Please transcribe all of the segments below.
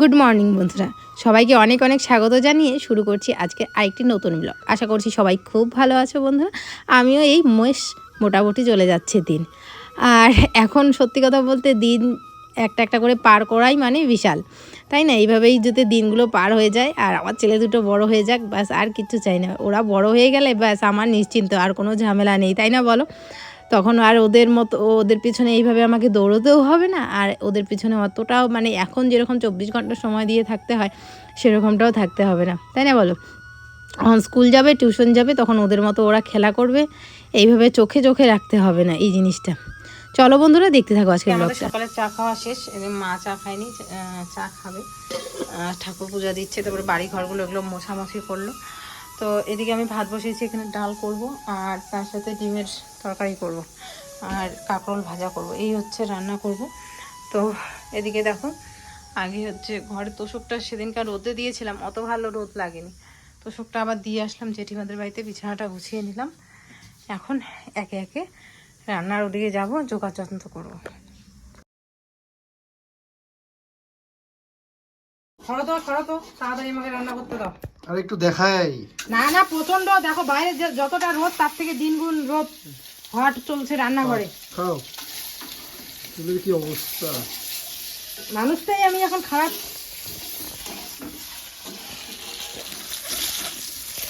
Good morning বন্ধুরা। সবাইকে অনেক অনেক স্বাগত জানিয়ে শুরু করছি আজকে আরেকটি নতুন ব্লগ আশা করছি সবাই খুব ভালো আছো বন্ধুরা। আমিও এই মোষ মোটামুটি চলে যাচ্ছে দিন। আর এখন সত্যি কথা বলতে দিন একটা একটা করে পার করাই মানে বিশাল। তাই না? এইভাবেই যদি দিনগুলো পার হয়ে যায় আর আমার ছেলে দুটো বড় হয়ে যাক, ব্যাস আর কিচ্ছু চাই না। ওরা বড় হয়ে গেলে ব্যাস আমার নিশ্চিন্ত, আর কোনো ঝামেলা নেই। তাই না বলো? তখন আর ওদের মতো ওদের পিছনে এইভাবে আমাকে দৌড়তেও হবে না। আর ওদের পিছনে অতটাও মানে এখন যেরকম চব্বিশ ঘণ্টা সময় দিয়ে থাকতে হয় সেরকমটাও থাকতে হবে না। তাই না বলো? যখন স্কুল যাবে টিউশন যাবে তখন ওদের মতো ওরা খেলা করবে। এইভাবে চোখে চোখে রাখতে হবে না এই জিনিসটা। চলো বন্ধুরা দেখতে থাকো আজকে ব্লগটা সকালে চা খাওয়া শেষ মা চা খায়নি চা খাবে। ঠাকুর পূজা দিচ্ছে তারপরে বাড়ি ঘরগুলো এগুলো মোছামুছি করল। তো এদিকে আমি ভাত বসিয়েছি এখানে ডাল করব আর তার সাথে ডিমের তরকারি করব আর কাঁকরোল ভাজা করব। এই হচ্ছে রান্না করব। তো এদিকে দেখো আগে হচ্ছে ঘরে তোষকটা সেদিনকার রোদে দিয়েছিলাম অত ভালো রোদ লাগেনি। তোষকটা আবার দিয়ে আসলাম জেঠিমাদের বাড়িতে বিছানাটা গুছিয়ে নিলাম। এখন একে একে রান্নার ওদিকে যাব যোগাযত্ন করব। খড়ো তো তাড়াতাড়ি আমাকে রান্না করতে দাও। আর একটু দেখাই। না না প্রচণ্ড দেখো বাইরে যে- যতটা রোদ তার থেকে দিনগুণ রোদ। হট চলছে রান্নাঘরে। খাও চুলের কি অবস্থা? মানুষটাই আমি এখন খারাপ।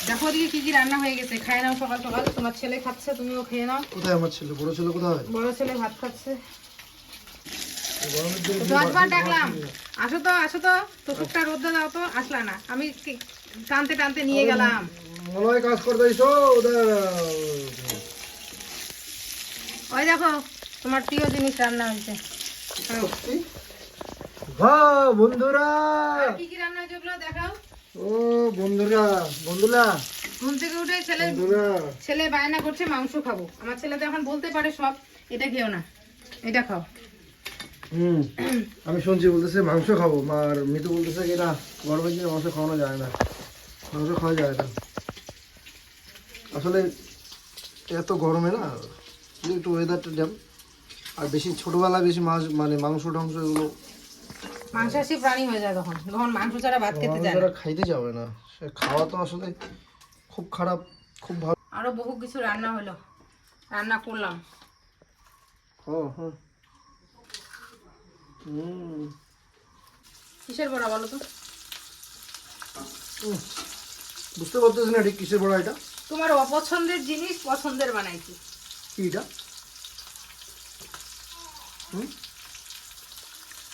দেখো ওদিকে কি কি রান্না হয়ে গেছে। খাই নাও সকাল সকাল তোমার ছেলে খাচ্ছে তুমিও খেয়ে নাও। কোথায় আমার ছেলে? বড় ছেলে কোথায়? বড় ছেলে ভাত খাচ্ছে। দশবার ডাকলাম আসো তো আসো তো। দাও তো আসলা না। আমি টানতে টানতে নিয়ে গেলাম। মনে হয় কাজ করতে ওই দেখো তোমার প্রিয় জিনিস রান্না হয়েছে। হ্যাঁ। বন্ধুরা। আর কি কি রান্না হয়েছে ওগুলো দেখাও। ও বন্ধুরা বন্ধুরা। ঘুম থেকে উঠে ছেলে ছেলে বায়না করছে মাংস খাব। আমার ছেলে তো এখন বলতে পারে সব এটা খেও না। এটা খাও। হুম আমি শুনছি বলতেছে মাংস খাব। আর মিতু বলতেছে কি না গরমের দিনে মাংস খাওয়ানো যায় না। মাংস খাওয়া যায় না। আসলে এত গরমে না একটু ওয়েদারটা ড্যাম আর বেশি ছোটবেলায় বেশি মাছ মানে মাংস টাংস এগুলো মাংসাশী প্রাণী হয়ে যায় তখন। তখন মাংস ছাড়া ভাত খেতে যায় না। খাইতে যাবে না। সে খাওয়া তো আসলে খুব খারাপ খুব ভালো। আরও বহু কিছু রান্না হলো। রান্না করলাম। হ্যাঁ হুম কিসের বড়া বলো তো? বুঝতে পারতেছি না ঠিক কিসের বড় এটা। তোমার অপছন্দের জিনিস পছন্দের বানাইছি। কি এটা। হুম?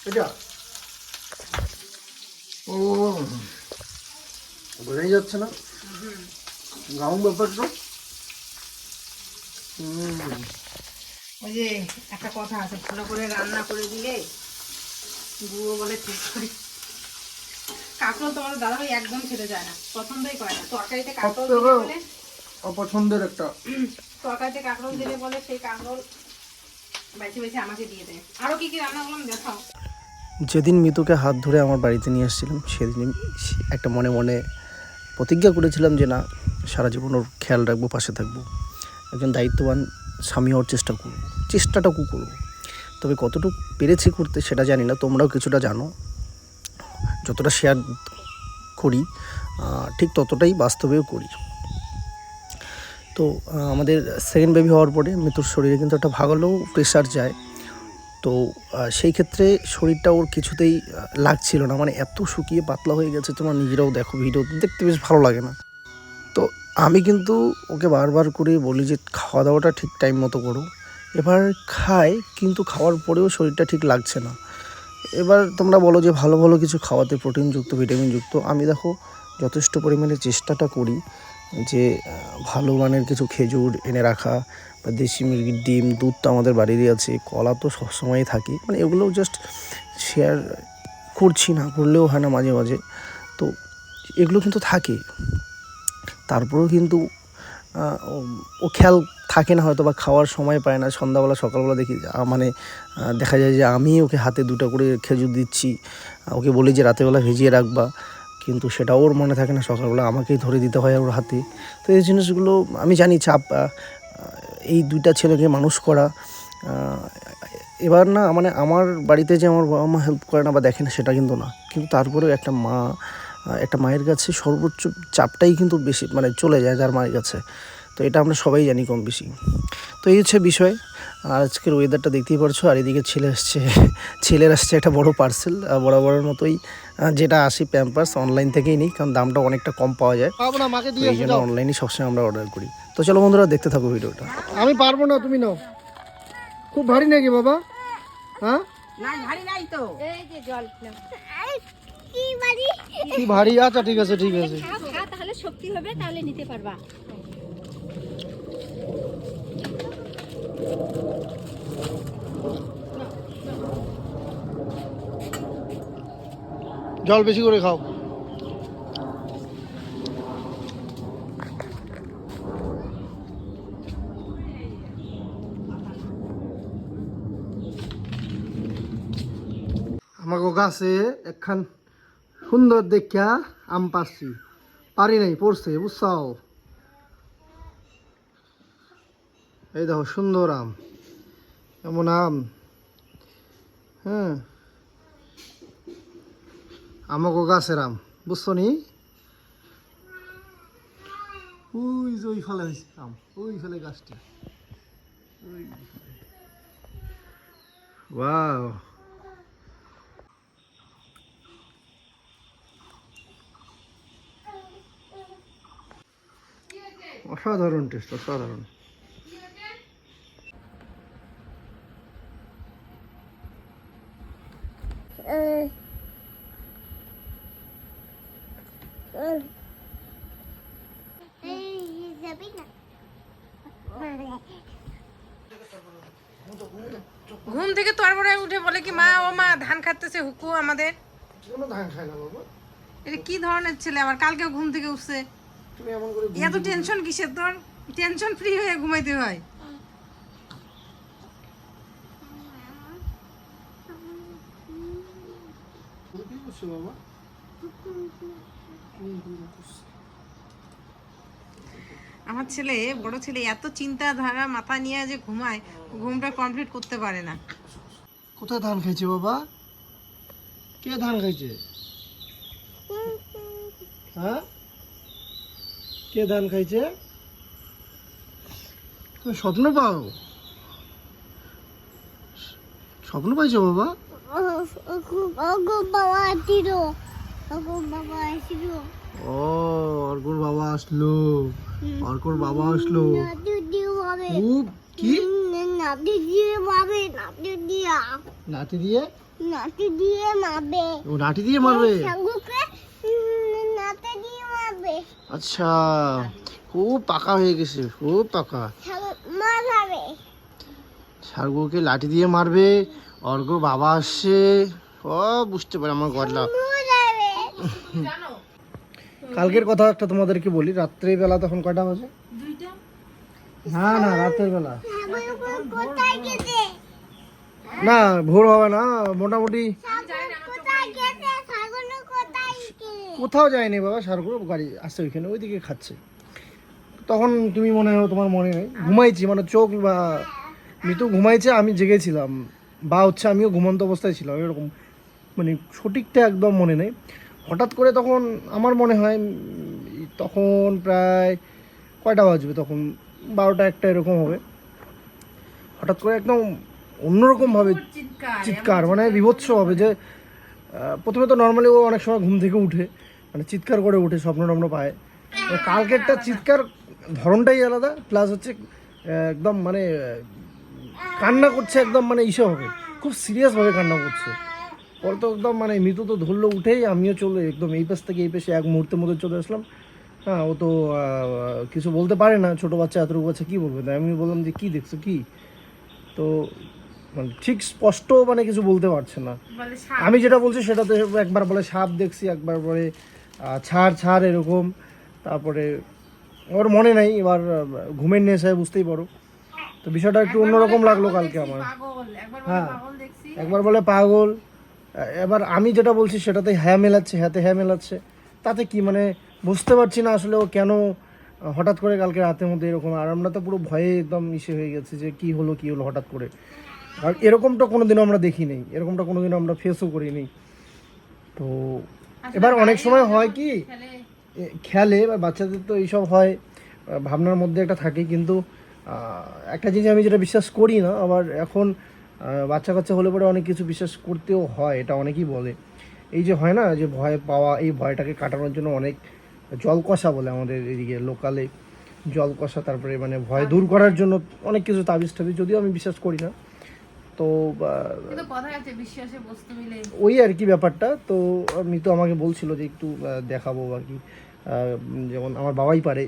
এটা। ও বোঝাই যাচ্ছে না? গাউন ব্যাপারটা? ওই যে একটা কথা আছে ভালো করে রান্না করে দিলে বুড়ো বলে ঠিক করে। কাঁকরোল তোমার দাদা একদম খেতে যায় না পছন্দই করে না। তরকারিতে কাঁকরোল দিলে অপছন্দের একটা। তরকারিতে কাঁকরোল দিলে বলে সেই কাঁকরোল বেছে বেছে আমাকে দিয়ে দেয়। আরও কি কি রান্না করলাম দেখাও। যেদিন মিতুকে হাত ধরে আমার বাড়িতে নিয়ে এসেছিলাম সেদিন একটা মনে মনে প্রতিজ্ঞা করেছিলাম যে না সারা জীবন ওর খেয়াল রাখব পাশে থাকব। একজন দায়িত্ববান স্বামী হওয়ার চেষ্টা করব চেষ্টাটাকু করব। তবে কতটুকু পেরেছি করতে সেটা জানি না তোমরাও কিছুটা জানো। যতটা শেয়ার করি ঠিক ততটাই বাস্তবেও করি। তো আমাদের সেকেন্ড বেবি হওয়ার পরে মৃত্যুর শরীরে কিন্তু একটা ভালো প্রেশার যায়। তো সেই ক্ষেত্রে শরীরটা ওর কিছুতেই লাগছিল না। মানে এত শুকিয়ে পাতলা হয়ে গেছে, তোমার নিজেরাও দেখো ভিডিও দেখতে বেশ ভালো লাগে না। তো, আমি কিন্তু ওকে বারবার করে বলি যে, খাওয়া দাওয়াটা ঠিক টাইম মতো করো। এবার খায়, কিন্তু খাওয়ার পরেও শরীরটা ঠিক লাগছে না। এবার তোমরা বলো যে, ভালো ভালো কিছু খাওয়াতে প্রোটিনযুক্ত ভিটামিনযুক্ত আমি দেখো, যথেষ্ট পরিমাণে চেষ্টাটা করি। যে ভালো মানের কিছু খেজুর এনে রাখা বা দেশি মুরগির ডিম, দুধ তো আমাদের বাড়িরই আছে, কলা তো সবসময়ই থাকে। মানে এগুলো জাস্ট শেয়ার করছি না, করলেও হয় না মাঝে মাঝে। তো এগুলো কিন্তু থাকে। তারপরেও কিন্তু ও- খেয়াল থাকে না হয়তো বা খাওয়ার সময় পায় না। সন্ধ্যাবেলা, সকালবেলা দেখি মানে দেখা যায় যে আমি ওকে হাতে দুটো করে খেজুর দিচ্ছি ওকে বলি যে রাতেরবেলা ভেজিয়ে রাখবা। কিন্তু সেটা ওর মনে থাকে না সকালবেলা, আমাকেই ধরে দিতে হয় ওর হাতে। তো এই জিনিসগুলো আমি জানি চাপ এই দুইটা ছেলেকে মানুষ করা এবার না মানে আমার বাড়িতে যে আমার বাবা মা হেল্প করে না বা দেখে না, সেটা কিন্তু না। কিন্তু তারপরেও একটা মা একটা মায়ের কাছে সর্বোচ্চ চাপটাই কিন্তু বেশি মানে চলে যায় যার মায়ের কাছে। তো এটা আমরা সবাই জানি কম বেশি। তো এই হচ্ছে বিষয়। আর আজকের ওয়েদারটা দেখতেই পারছ আর এদিকে ছেলে আসছে ছেলের আসছে একটা বড় পার্সেল বরাবরের মতোই যেটা আসি প্যাম্পার্স অনলাইন থেকেই নিই কারণ দামটা অনেকটা কম পাওয়া যায়। পাবো না মাকে তো দিয়ে এই জন্য অনলাইনে সবসময় আমরা অর্ডার করি। তো চলো বন্ধুরা দেখতে থাকো ভিডিওটা। আমি পারব না তুমি নাও। খুব ভারী নাকি বাবা? হ্যাঁ? এই যে জল কি ভারী? আচ্ছা ঠিক আছে ঠিক আছে। তাহলে শক্তি হবে তাহলে নিতে পারবা। জল বেশি করে খাও। আমাকে গাছে একখান সুন্দর দেখিয়া আম পাচ্ছি পারি নাই, পড়ছে, বুঝছাও? এই দেখো, সুন্দর আম। এমন আম? হ্যাঁ। আমাকে গাছের আম, বুঝছ নি? আম অসাধারণ টেস্ট, অসাধারণ। ঘুম থেকে তরবরে উঠে বলে কি মা ও মা ধান খাচ্ছে হুকু আমাদের। ধান খায় না বাবা? এটা কি ধরনের ছেলে? আবার কালকে ঘুম থেকে উঠছে। এত টেনশন কিসের তোর? টেনশন ফ্রি হয়ে ঘুমাইতে হয়। করছ বাবা আমার ছেলে বড় ছেলে এত চিন্তাধারা মাথা নিয়ে যে ঘুমায় ঘুমটা কমপ্লিট করতে পারে না। কোথায় ধান খাইছে বাবা? কে ধান খাইছে? হ্যাঁ? কে ধান খাইছে? তুমি স্বপ্ন পাও? স্বপ্ন পাইছো বাবা? ও অর্কর বাবা আসলো? অর্কর বাবা আসলো? খুব কি? নাতি দিয়ে? নাতি দিয়ে মারবে ও নাতি দিয়ে মারবে? সাঙ্গুকে নাতি দিয়ে মারবে আচ্ছা খুব পাকা হয়ে গেছে খুব পাকা। মারাবে। সারগুলোকে লাঠি দিয়ে মারবে অর্ঘ বাবা আসছে। ও বুঝতে পারে আমার মারাবে কালকের কথা একটা তোমাদেরকে বলি রাত্রের বেলা তখন কটা বাজে? না না রাতের বেলা। না ভোর হবে না মোটামুটি কোথাও যায়নি বাবা সারগুলো গাড়ি আসছে ওইখানে ওইদিকে খাচ্ছে। তখন তুমি মনে হয় তোমার মনে নেই ঘুমাইছি মানে চোখ বা মৃত্যু ঘুমাইছে আমি জেগেছিলাম। বা হচ্ছে আমিও ঘুমন্ত অবস্থায় ছিলাম এরকম। মানে সঠিকটা একদম মনে নেই। হঠাৎ করে তখন আমার মনে হয় তখন প্রায় কয়টা বাজবে তখন? বারোটা একটা এরকম হবে। হঠাৎ করে একদম অন্যরকমভাবে চিৎকার মানে বিভৎস হবে যে প্রথমে তো নর্মালি ও অনেক সময় ঘুম থেকে উঠে মানে চিৎকার করে উঠে স্বপ্ন টপ্ন পায়। কালকেরটা চিৎকার ধরনটাই আলাদা প্লাস হচ্ছে একদম মানে কান্না করছে একদম মানে ইসে হবে। খুব সিরিয়াসভাবে কান্না করছে। পরে তো একদম মানে মৃত্যু তো ধরলো উঠেই আমিও চলে একদম এই পাশ থেকে এই পাশে এক মুহূর্তের মধ্যে চলে আসলাম। হ্যাঁ ও তো কিছু বলতে পারে না ছোটো বাচ্চা এতটুকু বাচ্চা কী বলবে? তাই আমি বললাম যে কী দেখছ কী? তো মানে ঠিক স্পষ্ট মানে কিছু বলতে পারছে না। আমি যেটা বলছি সেটা তো একবার বলে সাপ দেখছি একবার বলে ছাড় ছাড় এরকম। তারপরে ওর মনে নাই এবার ঘুমের নেশায় বুঝতেই পারো। তো বিষয়টা একটু অন্যরকম লাগল কালকে আমার। হ্যাঁ। একবার বলে পাগল। এবার আমি যেটা বলছি সেটাতে হ্যাঁ মেলাচ্ছে হ্যাঁতে হ্যাঁ মেলাচ্ছে। তাতে কি মানে বুঝতে পারছি না আসলে ও কেন হঠাৎ করে কালকে রাতের মধ্যে এরকম। আর আমরা তো পুরো ভয়ে একদম ইসে হয়ে গেছে যে কি হলো কি হলো হঠাৎ করে। আর এরকমটা কোনোদিনও আমরা দেখি নেই। এরকমটা কোনোদিনও আমরা ফেসও করি নেই তো এবার অনেক সময় হয় কি খেলে। বা বাচ্চাদের তো এইসব হয় ভাবনার মধ্যে একটা থাকে। কিন্তু একটা জিনিস আমি যেটা বিশ্বাস করি না আবার এখন বাচ্চা কাচ্চা হলে পরে অনেক কিছু বিশ্বাস করতেও হয় এটা অনেকেই বলে। এই যে হয় না যে ভয় পাওয়া এই ভয়টাকে কাটানোর জন্য অনেক জল কষা বলে আমাদের এদিকে লোকালে। জল কষা তারপরে মানে ভয় দূর করার জন্য অনেক কিছু তাবিজ টাবিজ যদিও আমি বিশ্বাস করি না। তো ওই আর কি ব্যাপারটা। তো মিতু আমাকে বলছিল যে একটু দেখাবো আর কি। যেমন আমার বাবাই পারে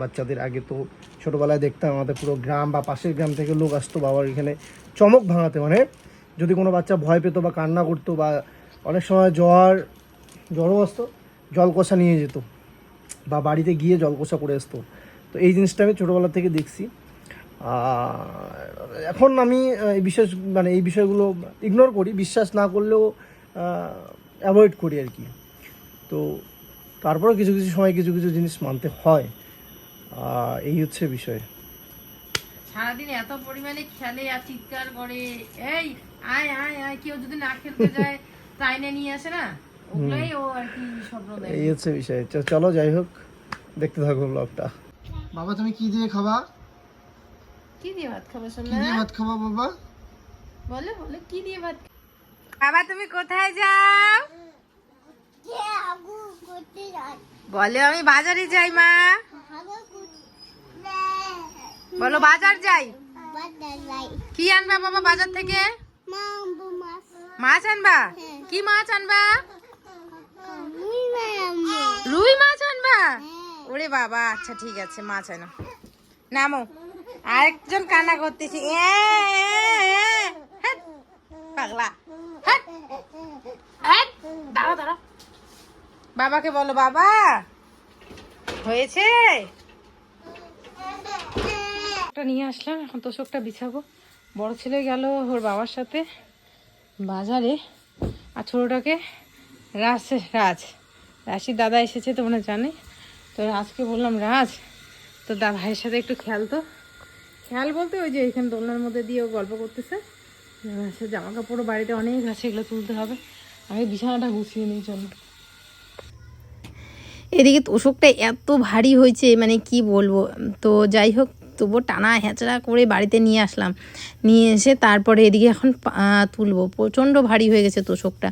বাচ্চাদের আগে তো ছোটোবেলায় দেখতাম আমাদের পুরো গ্রাম বা পাশের গ্রাম থেকে লোক আসতো বাবার এখানে চমক ভাঙাতে। মানে যদি কোনো বাচ্চা ভয় পেতো বা কান্না করতো বা অনেক সময় জ্বর জ্বরও আসতো জল কষা নিয়ে যেত বা বাড়িতে গিয়ে জল কষা করে আসতো। তো এই জিনিসটা আমি ছোটোবেলা থেকে দেখছি। এখন আমি এই বিশেষ মানে এই বিষয়গুলো ইগনোর করি বিশ্বাস না করলেও অ্যাভয়েড করি আর কি। তো তারপরেও কিছু কিছু সময় কিছু কিছু জিনিস মানতে হয়। এই হচ্ছে বিষয়। সারাদিন এত পরিমাণে খেলে আর চিৎকার করে এই আয় আয় আয় কেউ যদি না খেলতে যায় টাইনে নিয়ে আসে না? ওগুলোই ও আর কি স্বপ্ন এই হচ্ছে বিষয়। চ- চলো যাই হোক দেখতে থাকো ব্লগটা বাবা তুমি কি দিয়ে খাবা? কি দিয়ে ভাত খাব কি দিয়ে ভাত খাবা বাবা? বলে বলে কি দিয়ে ভাত বাবা তুমি কোথায় যাও? বলে আমি বাজারে যাই মা। বলো বাজার যাই। কি আনবা বাবা বাজার থেকে? মাছ মাছ আনবা? কি মাছ আনবা? রুই মাছ আনবা? ওরে বাবা আচ্ছা ঠিক আছে মাছ আনো। নামো। আরেকজন কান্না করতেছি। বাবাকে বলো, বাবা, হয়েছে? নিয়ে আসলাম, এখন তোষকটা বিছাবো। বড় ছেলে গেল ওর বাবার সাথে বাজারে, আর ছোটোটাকে রাজ রাজ। রাশির দাদা এসেছে, তোমরা জানে। তো রাজকে বললাম, রাজ তো দা ভাইয়ের সাথে একটু খেয়াল তো। খেয়াল বলতে ওই যে এখানে দোলনার মধ্যে দিয়ে ও গল্প করতেছে। সে জামা কাপড়ও বাড়িতে অনেক আছে, এগুলো তুলতে হবে। আমি বিছানাটা গুছিয়ে নিই জন্য এদিকে তোষকটা এত ভারী হয়েছে মানে কি বলব? তো যাই হোক, তবুও টানা হ্যাঁচড়া করে বাড়িতে নিয়ে আসলাম। নিয়ে এসে তারপরে এদিকে এখন তুলবো। প্রচণ্ড ভারী হয়ে গেছে তোষকটা।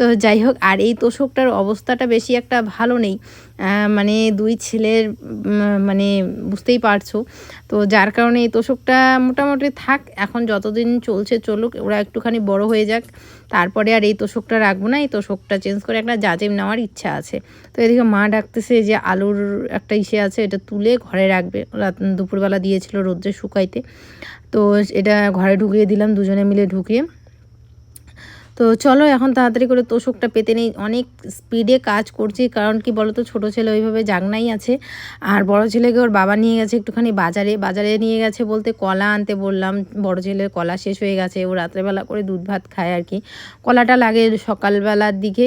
তো যাই হোক, আর এই তোষকটার অবস্থাটা বেশি একটা ভালো নেই। মানে দুই ছেলের মানে বুঝতেই পারছ। তো যার কারণে এই তোষকটা মোটামুটি থাক, এখন যতদিন চলছে চলুক, ওরা একটুখানি বড় হয়ে যাক। তারপরে আর এই তোষকটা রাখব না, এই তোষকটা চেঞ্জ করে একটা জাজেম নেওয়ার ইচ্ছা আছে। তো এদিকে মা ডাকতেছে যে আলুর একটা ইসে আছে, এটা তুলে ঘরে রাখবে। রাত, দুপুরবেলা দিয়েছিল রোদ্রে শুকাইতে। তো এটা ঘরে ঢুকিয়ে দিলাম, দুজনে মিলে ঢুকিয়ে। তো চলো এখন তাড়াতাড়ি করে তোষকটা পেতে নেই। অনেক স্পিডে কাজ করছি, কারণ কি বলো তো ছোটো ছেলে ওইভাবে জাগনাই আছে। আর বড় ছেলেকে ওর বাবা নিয়ে গেছে একটুখানি বাজারে। বাজারে নিয়ে গেছে বলতে কলা আনতে বললাম। বড় ছেলের কলা শেষ হয়ে গেছে। ও রাত্রেবেলা করে দুধ ভাত খায় আর কি। কলাটা লাগে সকালবেলার দিকে।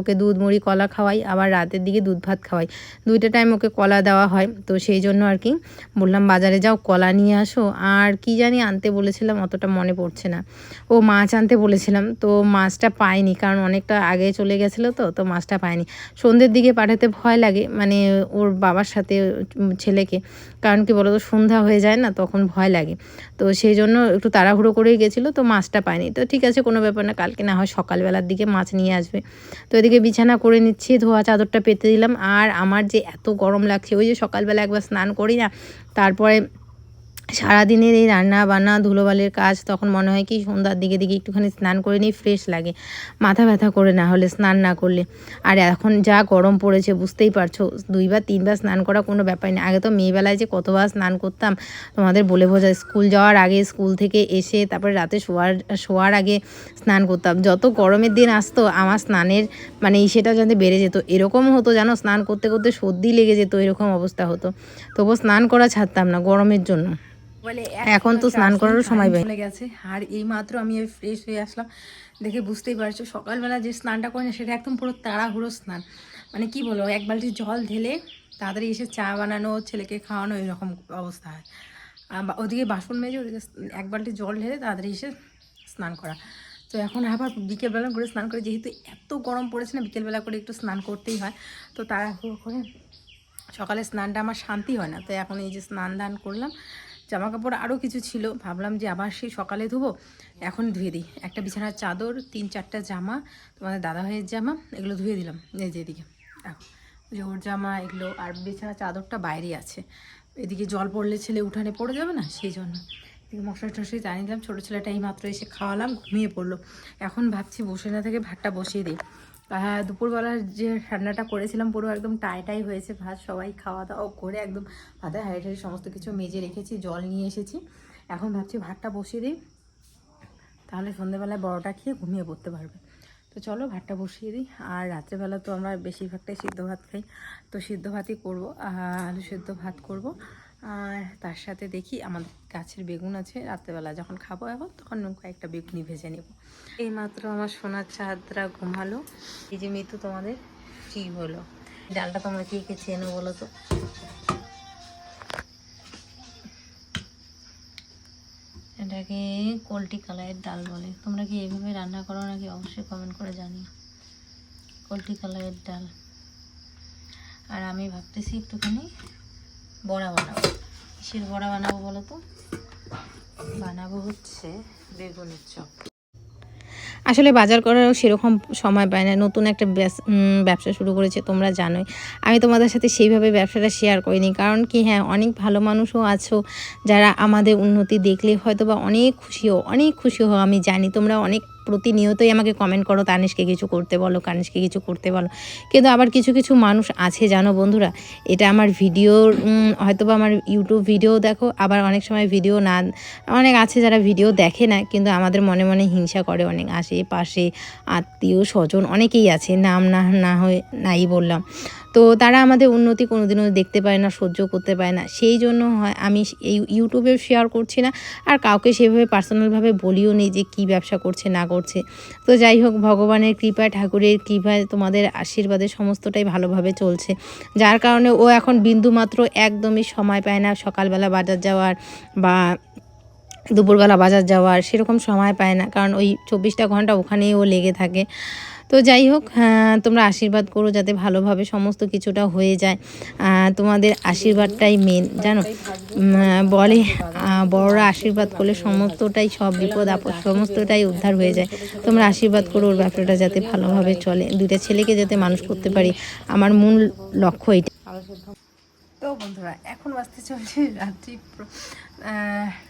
ওকে দুধ, মুড়ি, কলা খাওয়াই। আবার রাতের দিকে দুধ ভাত খাওয়াই। দুইটা টাইম ওকে কলা দেওয়া হয়। তো সেই জন্য আর কি বললাম, বাজারে যাও, কলা নিয়ে আসো। আর কি জানি আনতে বলেছিলাম, অতটা মনে পড়ছে না। ও মাছ আনতে বলেছিলাম। তো মাছটা পাইনি, কারণ অনেকটা আগে চলে গেছিল তো তো মাছটা পাইনি। সন্ধ্যের দিকে পাঠাতে ভয় লাগে মানে ওর বাবার সাথে ছেলেকে, কারণ কি বলতো, সন্ধ্যা হয়ে যায় না, তখন ভয় লাগে। তো সেই জন্য একটু তাড়াহুড়ো করেই গেছিল, তো মাছটা পাইনি। তো ঠিক আছে, কোনো ব্যাপার না, কালকে না হয় সকালবেলার দিকে মাছ নিয়ে আসবে। তো এদিকে বিছানা করে নিচ্ছি, ধোয়া চাদরটা পেতে দিলাম। আর আমার যে এত গরম লাগছে, ওই যে সকালবেলা একবার স্নান করি না, তারপরে সারাদিনের এই রান্না বান্না ধুলোবালির কাজ, তখন মনে হয় কি সন্ধ্যার দিকে দিকে একটুখানি স্নান করে নিই ফ্রেশ লাগে। মাথা ব্যথা করে না হলে স্নান না করলে। আর এখন যা গরম পড়েছে, বুঝতেই পারছ, দুইবার, তিনবার স্নান করা কোনো ব্যাপার না। আগে তো মেয়েবেলায় যে কতবার স্নান করতাম, তোমাদের বলে বোঝা স্কুল যাওয়ার আগে, স্কুল থেকে এসে, তারপরে রাতে শোয়ার শোয়ার আগে স্নান করতাম। যত গরমের দিন আসতো, আমার স্নানের মানে সেটা যাতে বেড়ে যেত। এরকম হতো জানো, স্নান করতে করতে সর্দি লেগে যেত, এরকম অবস্থা হতো। তবু স্নান করা ছাড়তাম না, গরমের জন্য। এখন তো স্নান করারও সময় চলে গেছে। আর এই মাত্র আমি ফ্রেশ হয়ে আসলাম। দেখে বুঝতেই পারছ সকালবেলা যে স্নানটা করি না সেটা একদম পুরো তাড়াহুড়ো স্নান। মানে কি বলব এক বালতি জল ঢেলে তাড়াতাড়ি এসে চা বানানো ছেলেকে খাওয়ানো এরকম অবস্থা হয়। ওদিকে বাসন মেজে ওদিকে এক বালতি জল ঢেলে তাড়াতাড়ি এসে স্নান করা। তো এখন আবার বিকেলবেলা করে স্নান করে যেহেতু এত গরম পড়েছে না বিকেলবেলা করে একটু স্নান করতেই হয়। তো তাড়াহুড়ো করে সকালে স্নানটা আমার শান্তি হয় না। তো এখন এই যে স্নান দান করলাম জামা কাপড় আরও কিছু ছিল। ভাবলাম যে আবার সেই সকালে ধুবো। এখন ধুয়ে দিই। একটা বিছানার চাদর, তিন চারটা জামা, তোমাদের দাদা ভাইয়ের জামা, এগুলো ধুয়ে দিলাম। এই যে এদিকে, দেখো যে ওর জামা এগুলো আর বিছানার চাদরটা বাইরে আছে। এদিকে জল পড়লে ছেলে উঠানে পড়ে যাবে না, সেই জন্য। মশলা টশাই জানিয়ে দিলাম, ছোটো ছেলেটা এই মাত্র এসে খাওয়ালাম, ঘুমিয়ে পড়ল। এখন ভাবছি বসে না থেকে ভাতটা বসিয়ে দিই। দুপুরবেলার যে রান্নাটা করেছিলাম, পুরো একদম টাই টাই হয়েছে। ভাত সবাই খাওয়া দাওয়া করে একদম ভাতে হাঁড়ি টাড়ি সমস্ত কিছু মেজে রেখেছি, জল নিয়ে এসেছি। এখন ভাবছি ভাতটা বসিয়ে দিই। তাহলে সন্ধ্যেবেলায় বড়টা খেয়ে ঘুমিয়ে পড়তে পারবে। তো চলো ভাতটা বসিয়ে দিই। আর রাত্রেবেলা তো আমরা বেশিরভাগটাই সিদ্ধ ভাত খাই। তো সিদ্ধ ভাতই করব আলু সিদ্ধ ভাত করব। আর তার সাথে দেখি আমাদের গাছের বেগুন আছে, রাত্রেবেলা যখন খাব এখন, তখন কয়েকটা বেগুনি ভেজে নেব। এইমাত্র আমার সোনার চাঁদরা ঘুমালো। এই যে মৃত্যু তোমাদের, কি হলো? ডালটা তোমরা কে কে চেনো বলো তো? এটাকে কোল্টি কালারের ডাল বলে। তোমরা কি এইভাবে রান্না করো নাকি অবশ্যই কমেন্ট করে জানিও। কোল্টি কালারের ডাল। আর আমি ভাবতেছি একটুখানি বড়া বানাবো। কিসের বড়া বানাবো বলো তো? বানাবো হচ্ছে বেগুনের চপ। আসলে বাজার করারও সেরকম সময় পায় না। নতুন একটা ব্যবসা শুরু করেছে, তোমরা জানোই। আমি তোমাদের সাথে সেইভাবে ব্যবসাটা শেয়ার করিনি। কারণ কি হ্যাঁ অনেক ভালো মানুষও আছো, যারা আমাদের উন্নতি দেখলে হয়তো বা অনেক খুশি অনেক খুশি হও, আমি জানি তোমরা অনেক প্রতিনিয়তই আমাকে কমেন্ট করো তানিশকে কিছু করতে বলো, কানিশকে কিছু করতে বলো। কিন্তু আবার কিছু কিছু মানুষ আছে, জানো বন্ধুরা? এটা আমার ভিডিওর হয়তো বা আমার ইউটিউব ভিডিও দেখো, আবার অনেক সময় ভিডিও না, অনেক আছে যারা ভিডিও দেখে না, কিন্তু আমাদের মনে মনে হিংসা করে অনেক, আশেপাশে আত্মীয় স্বজন অনেকেই আছে, নাম না না হয়ে, নাই বললাম। তো তারা আমাদের উন্নতি কোনো দিনও দেখতে পায় না, সহ্য করতে পায় না। সেই জন্য হয়, আমি এই ইউটিউবে শেয়ার করছি না। আর কাউকে সেভাবে পার্সোনালভাবে বলিও নেই যে কী ব্যবসা করছে, না করছে। তো যাই হোক, ভগবানের কৃপায়, ঠাকুরের কৃপায় তোমাদের আশীর্বাদে সমস্তটাই ভালোভাবে চলছে। যার কারণে ও এখন বিন্দুমাত্র একদমই সময় পায় না সকালবেলা বাজার যাওয়ার বা দুপুরবেলা বাজার যাওয়ার, সেরকম সময় পায় না। কারণ ওই চব্বিশটা ঘণ্টা ওখানেই ও লেগে থাকে। তো যাই হোক হ্যাঁ, তোমরা আশীর্বাদ করো যাতে ভালোভাবে সমস্ত কিছুটা হয়ে যায়। তোমাদের আশীর্বাদটাই মেন জানো? বলে বড়রা আশীর্বাদ করলে সমস্তটাই সব বিপদ আপদ সমস্তটাই উদ্ধার হয়ে যায়। তোমরা আশীর্বাদ করো ওর ব্যাপারটা যাতে ভালোভাবে চলে। দুইটা ছেলেকে যাতে মানুষ করতে পারি। আমার মূল লক্ষ্য এটা তো বন্ধুরা এখন বাজতে চলছে রাত্রি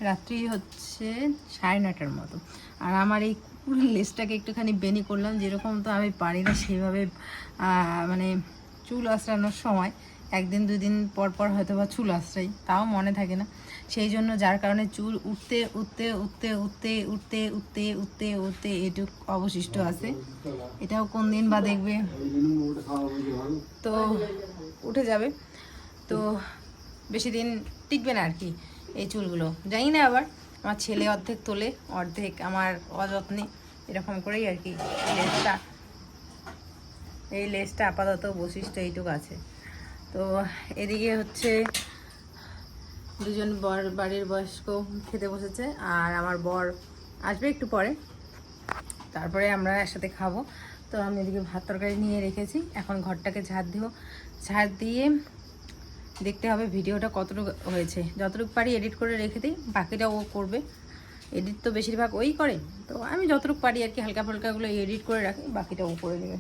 রাত্রি হচ্ছে সাড়ে নটার মতো। আর আমার এই কুকুরের লেজটাকে একটুখানি বেনি করলাম যেরকম তো আমি পারি না সেইভাবে আহ, মানে চুল আঁচড়ানোর সময় একদিন দুদিন পর পর হয়তো বা চুল আঁচড়াই তাও মনে থাকে না। সেই জন্য যার কারণে চুল উঠতে উঠতে উঠতে উঠতে উঠতে উঠতে উঠতে উঠতে এটুক অবশিষ্ট আছে। এটাও কোন দিন বা দেখবে। তো উঠে যাবে। তো বেশি দিন টিকবে না আর কি এই চুলগুলো। জানি না আবার। আমার ছেলে অর্ধেক তোলে, অর্ধেক আমার অযত্নে, এরকম করেই আর কি লেজটা এই লেজটা আপাতত বৈশিষ্ট্য এইটুকু আছে। তো এদিকে হচ্ছে দুজন বর বাড়ির বয়স্ক খেতে বসেছে, আর আমার বর আসবে একটু পরে। তারপরে আমরা একসাথে খাব। তো আমি এদিকে ভাত তরকারি নিয়ে রেখেছি। এখন ঘরটাকে ঝাড় দিব। ঝাড় দিয়ে দেখতে হবে ভিডিওটা কতটুকু হয়েছে। যতটুকু পারি এডিট করে রেখে দিই, বাকিটা ও করবে। এডিট তো বেশিরভাগ ওই করে। তো আমি যতটুকু পারি আর কি হালকা ফালকাগুলো এডিট করে রাখি, বাকিটা ও করে দেবে